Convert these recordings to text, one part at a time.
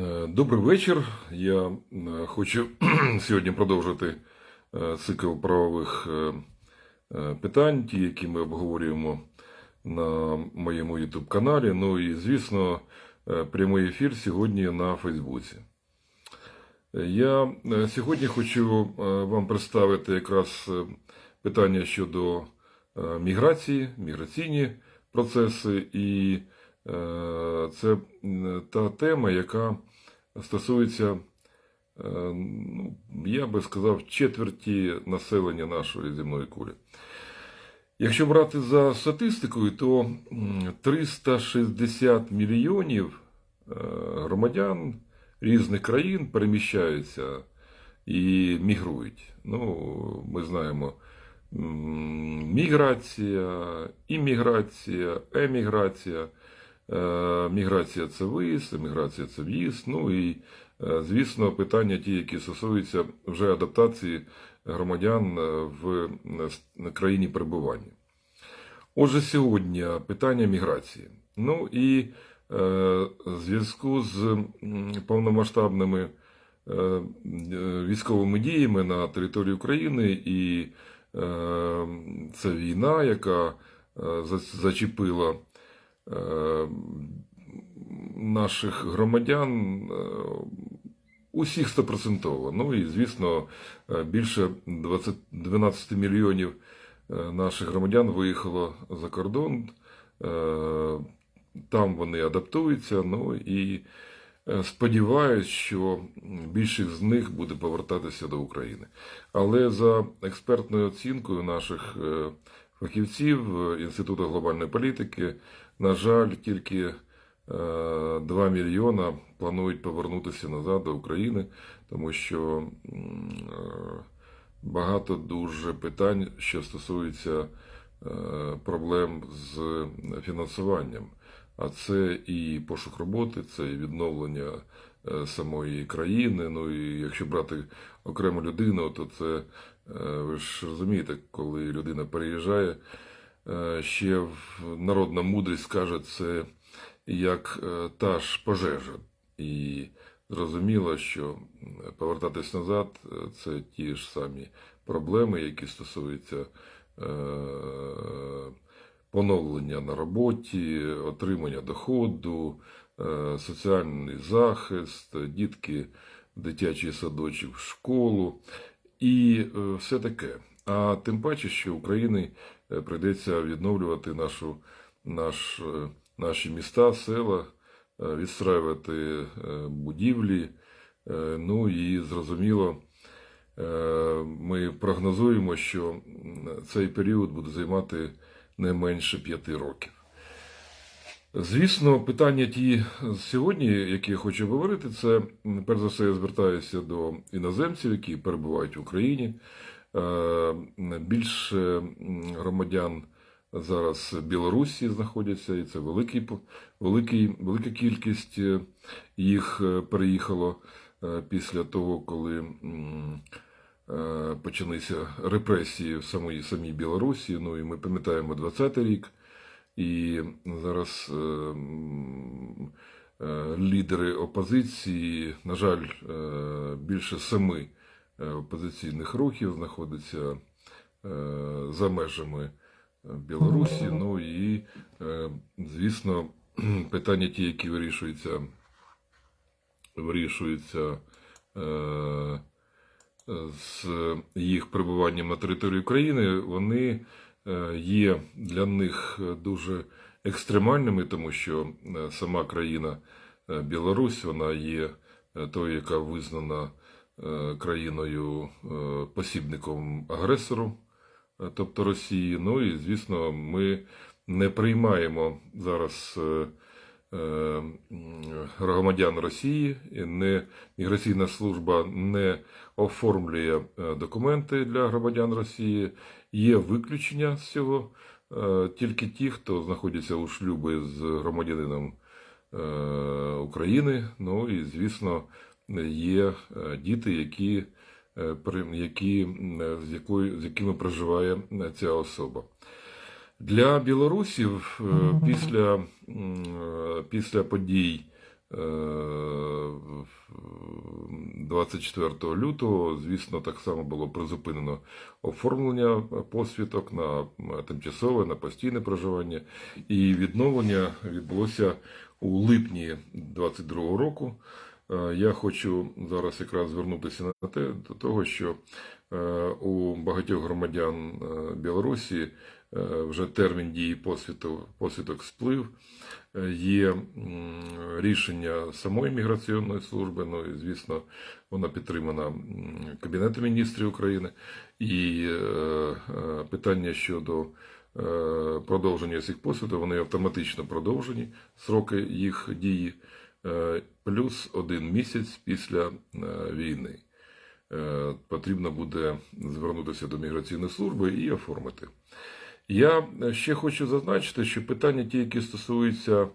Е, Добрий вечір. Я е, хочу сьогодні продовжити е, цикл правових питань, ті, які ми обговорюємо на моєму YouTube каналі. Ну і, звісно, прямий ефір сьогодні на Фейсбуці. Я сьогодні хочу вам представити якраз питання щодо міграції, міграційні процеси, і це та тема, яка стосується, е, ну, я би сказав, четверті населення нашої земної кулі. Якщо брати за статистикою, то 360 мільйонів е, громадян різних країн переміщаються і мігрують. Ну, ми знаємо, міграція, імміграція, еміграція. Е, Міграція це виїзд, еміграція це в'їзд. Ну і, е, звісно, питання ті, які стосуються вже адаптації громадян е, в країні перебування. Отже, сьогодні питання міграції. Ну і в зв'язку з повномасштабними військовими діями на території України, і це війна, яка зачепила наших громадян е, усіх стопроцентово. Ну і, звісно, е, більше 20, 12 мільйонів е, наших громадян виїхало за кордон. Е, Там вони адаптуються. Ну і е, сподіваюсь, що більшість з них буде повертатися до України. Але за експертною оцінкою наших е, фахівців е, Інституту глобальної політики, на жаль, тільки е, 2 мільйона планують повернутися назад до України, тому що е, багато дуже питань, що стосуються е, проблем з фінансуванням. А це і пошук роботи, це і відновлення е, самої країни. Ну і якщо брати окрему людину, то це е, ви ж розумієте, коли людина переїжджає, е, ще народна мудрість каже, це як е, та ж пожежа. І зрозуміло, що повертатись назад е, це ті ж самі проблеми, які стосуються е, поновлення на роботі, отримання доходу, е, соціальний захист, дітки дитячий садочок, в школу і е, все таке. А тим паче, що Україні е, прийдеться відновлювати нашу, наш, е, наші міста, села, відстраювати будівлі. Ну і зрозуміло, ми прогнозуємо, що цей період буде займати не менше п'яти років. Звісно, питання ті сьогодні, які я хочу говорити, це перш за все я звертаюся до іноземців, які перебувають в Україні. Е, Більше громадян зараз Білорусі знаходяться, і це великий, великий, велика кількість е, їх е, переїхало після того, коли почалися репресії в самій, самій Білорусі. Ну і ми пам'ятаємо 20-й рік. І зараз е, е, лідери опозиції, на жаль, е, більше семи е, опозиційних рухів знаходяться е, за межами Білорусі. Ну і, е, звісно, питання ті, які вирішуються, вирішуються е, з їх перебуванням на території України, вони є для них дуже екстремальними, тому що е, сама країна е, Білорусь вона є е, тою, яка визнана е, країною е, посібником агресору, е, тобто Росії. Ну і звісно, ми не приймаємо зараз. е, е, громадян Росії, не міграційна служба не оформлює е, документи для громадян Росії. Є виключення з цього. Е, Тільки ті, хто знаходяться у шлюбі з громадянином е, України. Ну і, звісно, є е, діти, які, які, з, якою, з якими проживає ця особа. Для білорусів після, після подій 24 лютого, звісно, так само було призупинено оформлення посвідок на тимчасове, на постійне проживання, і відновлення відбулося у липні 22 року. Е, Я хочу зараз якраз звернутися на те до того, що е, у багатьох громадян е, Білорусі е, вже термін дії посвіту, посвідок сплив. Е, Є рішення самої міграційної служби, ну і звісно, вона підтримана Кабінетом міністрів України. І е, е, питання щодо е, продовження цих посвідок, вони автоматично продовжені, сроки їх дії, е, плюс один місяць після е, війни. Е, Потрібно буде звернутися до міграційної служби і оформити. Я ще хочу зазначити, що питання ті, які стосуються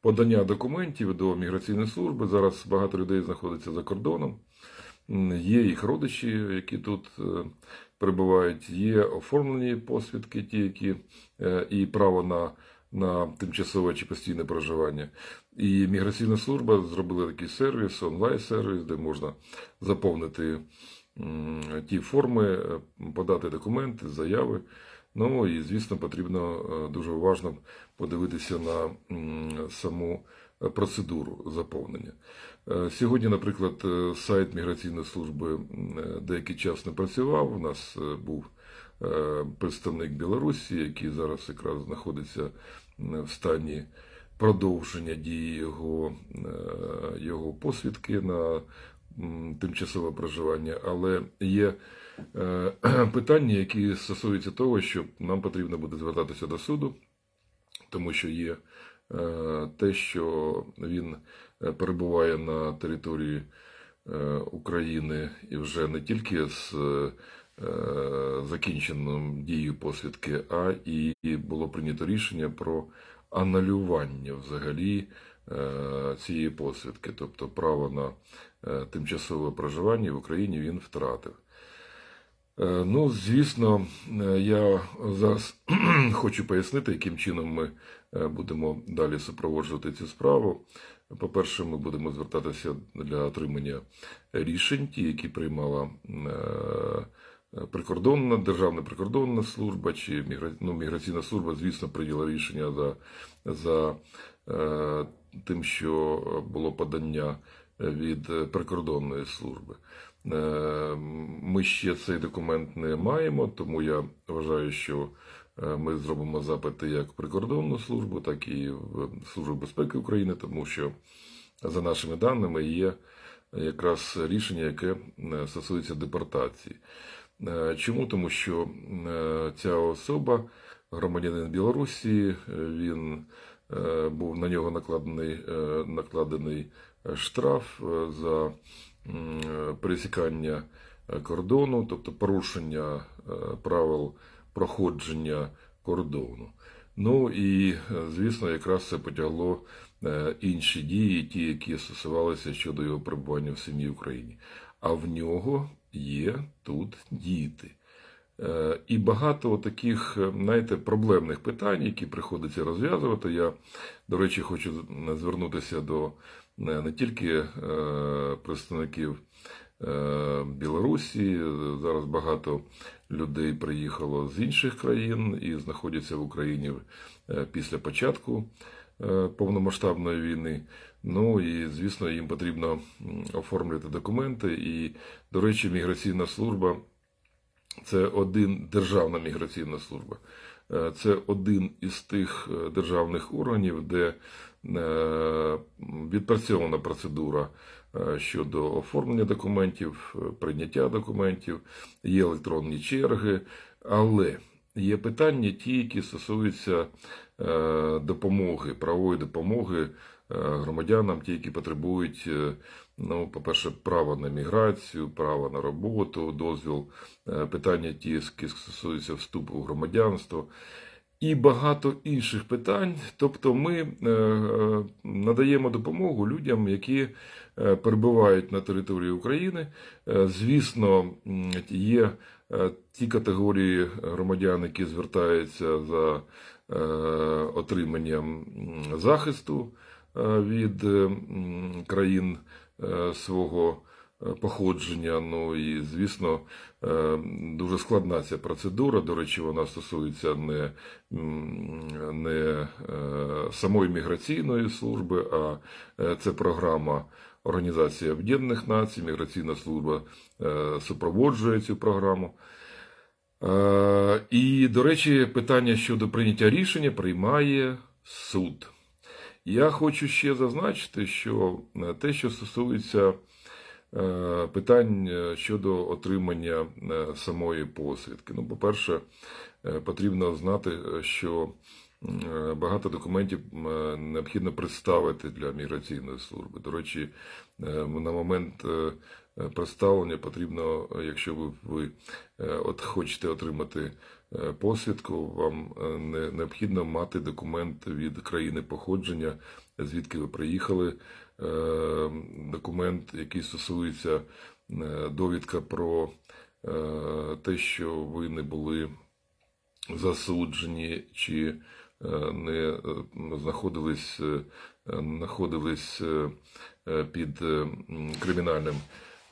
подання документів до міграційної служби, зараз багато людей знаходиться за кордоном. Є їх родичі, які тут е, перебувають, є оформлені посвідки, ті, які е, і право на, на тимчасове чи постійне проживання. І міграційна служба зробила такий сервіс, онлайн-сервіс, де можна заповнити ті форми, е, подати документи, заяви. Ну і звісно, потрібно е, дуже уважно подивитися на саму е, процедуру заповнення. Е, Сьогодні, наприклад, сайт міграційної служби деякий час не працював. У нас був представник Білорусі, який зараз якраз знаходиться в стані продовження дії його, його посвідки на тимчасове проживання, але є е, питання, які стосуються того, що нам потрібно буде звертатися до суду, тому що є е, те, що він е, перебуває на території України і вже не тільки з закінченою дією посвідки, а і було прийнято рішення про анулювання взагалі цієї посвідки, тобто право на тимчасове проживання в Україні він втратив. Е, Ну, звісно, е, я зараз хочу пояснити, яким чином ми е, будемо далі супроводжувати цю справу. По-перше, ми будемо звертатися для отримання рішень, ті, які приймала е, прикордонна, Державна прикордонна служба чи ну, міграційна служба, звісно, прийняла рішення за, за е, тим, що було подання від прикордонної служби. Е, Ми ще цей документ не маємо, тому я вважаю, що е, ми зробимо запити як в прикордонну службу, так і в Службу безпеки України, тому що за нашими даними є якраз рішення, яке е, стосується депортації. Е, Чому? Тому що е, ця особа, громадянин Білорусі, е, він е, був на нього накладений, е, накладений штраф е, за е, пересікання е, кордону, тобто порушення правил проходження кордону. Ну і, звісно, якраз це потягло інші дії, ті, які стосувалися щодо його перебування в самій Україні. А в нього є тут діти. Е, І багато таких, е, знаєте, проблемних питань, які приходиться розв'язувати. Я, до речі, хочу звернутися до не тільки е, представників е, Білорусі. Зараз багато людей приїхало з інших країн і знаходяться в Україні е, після початку е, повномасштабної війни. Ну і звісно, їм потрібно оформлювати документи. І, до речі, міграційна служба це один державна міграційна служба. Е, Це один із тих е, державних органів, де е, відпрацьована процедура щодо оформлення документів, прийняття документів, є електронні черги, але є питання ті, які стосуються допомоги, правової допомоги громадянам, ті, які потребують, ну, по-перше, права на міграцію, право на роботу, дозвіл, е, питання ті, які стосуються вступу в громадянство. І багато інших питань. Тобто ми е, е, надаємо допомогу людям, які перебувають на території України. Звісно, є ті категорії громадян, які звертаються за отриманням захисту від країн свого е, походження. Ну і, звісно, е, дуже складна ця процедура. До речі, вона стосується не, не е, самої міграційної служби, а е, це програма Організації Об'єднаних Націй, Міграційна служба е, супроводжує цю програму. Е, І, до речі, питання щодо прийняття рішення приймає суд. Я хочу ще зазначити, що е, те, що стосується е, питань е, щодо отримання самої посвідки. Ну, по-перше, потрібно знати, що багато документів необхідно представити для міграційної служби. До речі, на момент представлення потрібно, якщо ви, ви от хочете отримати посвідку, вам е, не- необхідно мати документ від країни походження, звідки ви приїхали, е, документ, який стосується е, довідка про е, те, що ви не були засуджені чи е, не е, знаходились, е, знаходились е, е, під е, кримінальним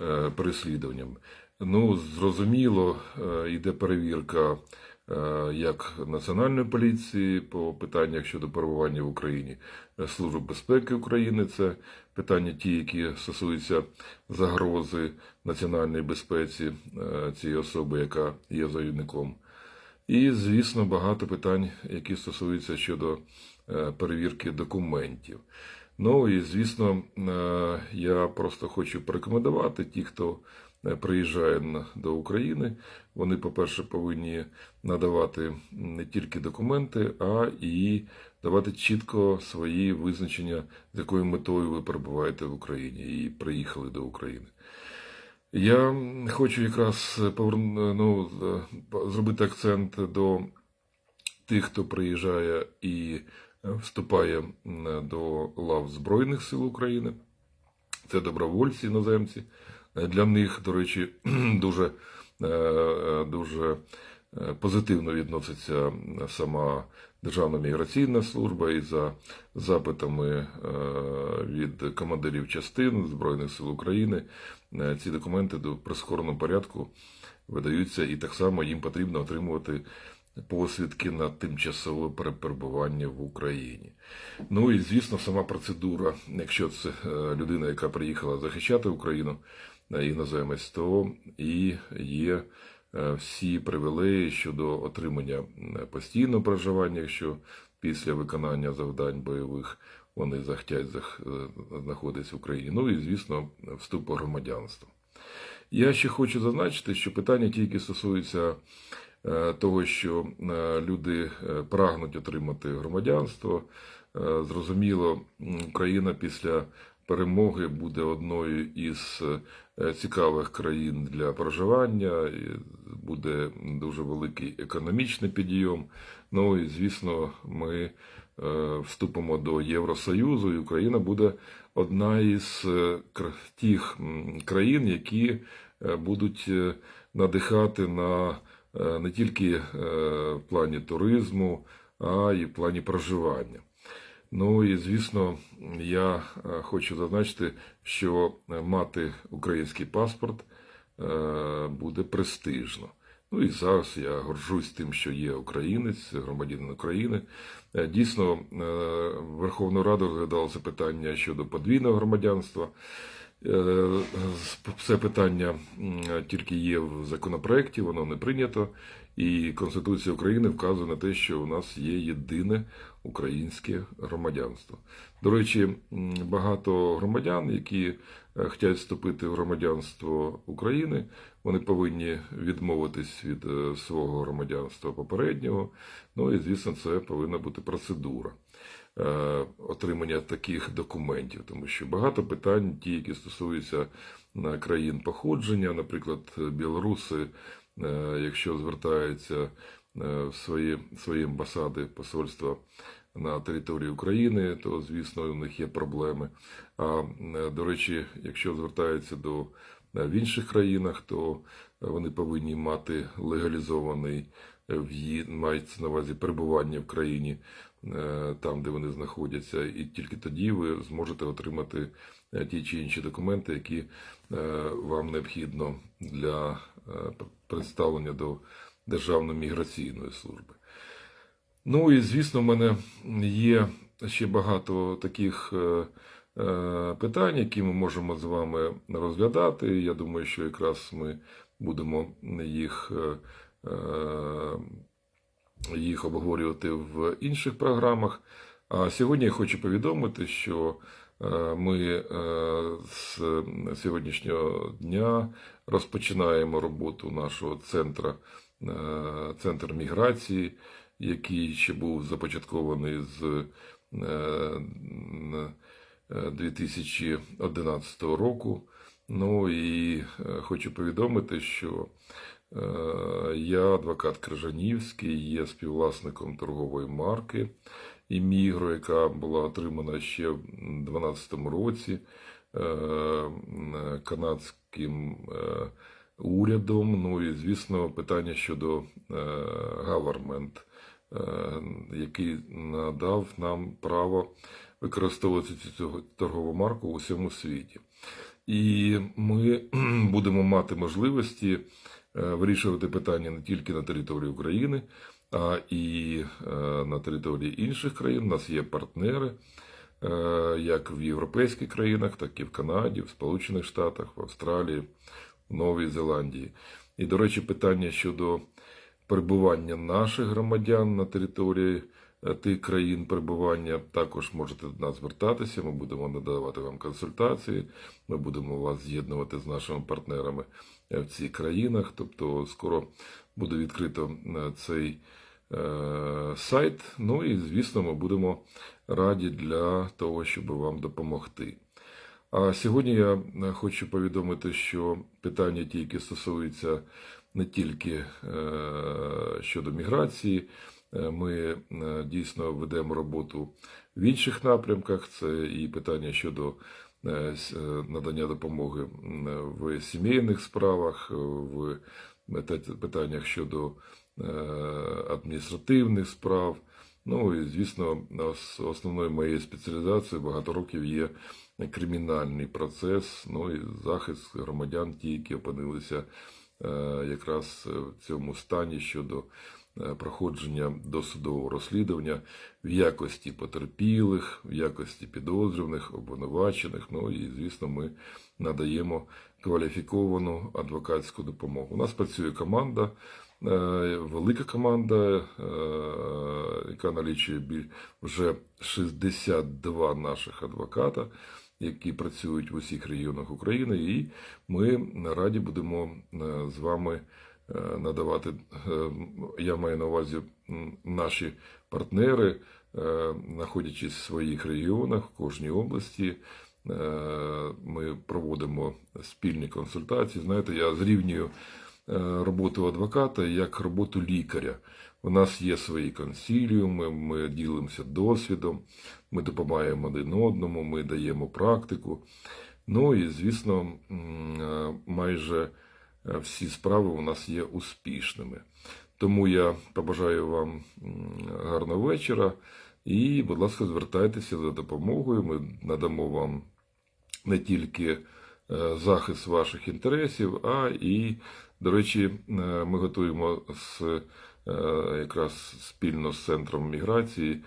е, переслідуванням. Ну, зрозуміло, е, йде перевірка е, як Національної поліції по питаннях щодо перебування в Україні, е, Служби безпеки України це питання ті, які стосуються загрози національній безпеці цієї особи, яка є заявником. І, звісно, багато питань, які стосуються щодо перевірки документів. Ну і звісно, я просто хочу порекомендувати ті, хто приїжджає до України. Вони, по-перше, повинні надавати не тільки документи, а і давати чітко свої визначення, з якою метою ви перебуваєте в Україні і приїхали до України. Я хочу якраз поверну, ну, е, зробити акцент до тих, хто приїжджає і е, вступає до лав Збройних сил України. Це добровольці іноземці. Для них, до речі, дуже, е, е, дуже е, позитивно відноситься сама Державна міграційна служба і за запитами від командирів частин Збройних сил України ці документи до прискореному порядку видаються, і так само їм потрібно отримувати посвідки на тимчасове перебування в Україні. Ну і звісно, сама процедура, якщо це людина, яка приїхала захищати Україну, іноземець, то і є е, всі привілеї щодо отримання постійного проживання, якщо після виконання завдань бойових вони захотять зах- е, знаходитися в Україні. Ну і звісно, вступ у громадянство. Я ще хочу зазначити, що питання тільки стосується е, того, що е, люди е, прагнуть отримати громадянство. Е, Зрозуміло, Україна після перемоги буде одною із е, цікавих країн для проживання. Буде дуже великий економічний підйом. Ну і звісно, ми е, вступимо до Євросоюзу, і Україна буде одна із е, тих країн, які будуть надихати на не тільки в плані туризму, а й в плані проживання. Ну і звісно, я е, хочу зазначити, що е, мати український паспорт е, буде престижно. Ну і зараз я горжусь тим, що є українець, громадянин України. Дійсно, Верховну Раду розглядалося питання щодо подвійного громадянства. Це питання тільки є в законопроекті, воно не прийнято. І Конституція України вказує на те, що у нас є єдине українське громадянство. До речі, багато громадян, які е, хочуть вступити в громадянство України, вони повинні відмовитись від е, свого громадянства попереднього. Ну і звісно, це повинна бути процедура е, отримання таких документів, тому що багато питань, ті, які стосуються країн походження, наприклад, білоруси, якщо звертаються в свої, свої амбасади посольства на території України, то звісно у них є проблеми. А е, до речі, якщо звертаються до е, в інших країнах, то вони повинні мати легалізований е, в її мається на увазі перебування в країні е, там, де вони знаходяться, і тільки тоді ви зможете отримати е, ті чи інші документи, які е, вам необхідно для е, представлення до Державної міграційної служби. Ну і звісно, в мене є ще багато таких е, е, питань, які ми можемо з вами розглядати. Я думаю, що якраз ми будемо їх, е, їх обговорювати в інших програмах. А сьогодні я хочу повідомити, що ми з сьогоднішнього дня розпочинаємо роботу нашого центру, центр міграції, який ще був започаткований з е, е, 2011 року. Ну і е, хочу повідомити, що е, я, адвокат Крижанівський, є співвласником торгової марки Імігро, яка була отримана ще в 2012 році е, канадським е, урядом. Ну і, звісно, питання щодо е, який надав нам право використовувати цю торгову марку у всьому світі. І ми будемо мати можливості е, вирішувати питання не тільки на території України, а і е, на території інших країн. У нас є партнери, е, як в європейських країнах, так і в Канаді, в Сполучених Штатах, в Австралії, Новій Зеландії. І, до речі, питання щодо перебування наших громадян на території е, тих країн перебування також можете до нас звертатися. Ми будемо надавати вам консультації. Ми будемо вас з'єднувати з нашими партнерами е, в цих країнах. Тобто, скоро буде відкрито е, цей сайт. Ну і звісно, ми будемо раді для того, щоб вам допомогти. А сьогодні я е, хочу повідомити, що питання ті, які стосуються не тільки е, щодо міграції, е, ми дійсно ведемо роботу в інших напрямках. Це і питання щодо надання допомоги в сімейних справах, в питаннях щодо адміністративних справ. Ну і звісно, основною моєю спеціалізацією багато років є кримінальний процес, ну і захист громадян, ті, які опинилися е, якраз в цьому стані щодо е, проходження досудового розслідування в якості потерпілих, в якості підозрюваних, обвинувачених. Ну і звісно, ми надаємо кваліфіковану адвокатську допомогу. У нас працює команда. Е, Велика команда, е, яка налічує вже 62 наших адвоката, які працюють в усіх регіонах України, і ми раді будемо е, з вами надавати. Я маю на увазі наші партнери, знаходячись в своїх регіонах, в кожній області. Ми проводимо спільні консультації. Знаєте, я зрівнюю роботу адвоката як роботу лікаря. У нас є свої консиліуми, ми ділимося досвідом, ми допомагаємо один одному, ми даємо практику. Ну і, звісно, е, майже е, всі справи у нас є успішними. Тому я побажаю вам гарного вечора і, будь ласка, звертайтеся за допомогою. Ми надамо вам не тільки е, захист ваших інтересів, а і, до речі, е, ми готуємо з е, якраз спільно з центром міграції.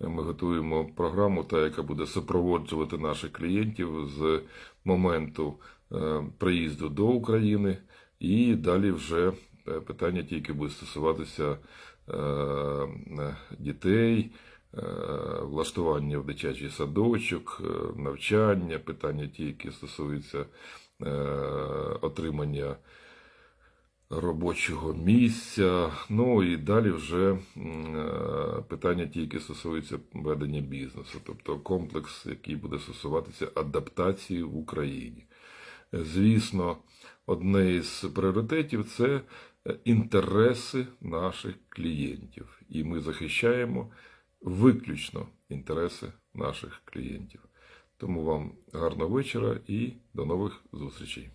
Ми готуємо програму, та яка буде супроводжувати наших клієнтів з моменту е, приїзду до України, і далі вже питання тільки буде стосуватися дітей, влаштування в дитячий садочок, навчання, питання ті, які стосуються отримання робочого місця. Ну і далі вже е, питання ті, які стосуються ведення бізнесу, тобто комплекс, який буде стосуватися адаптації в Україні. Звісно, одне із пріоритетів це інтереси наших клієнтів, і ми захищаємо виключно інтереси наших клієнтів. Тому вам гарного вечора і до нових зустрічей.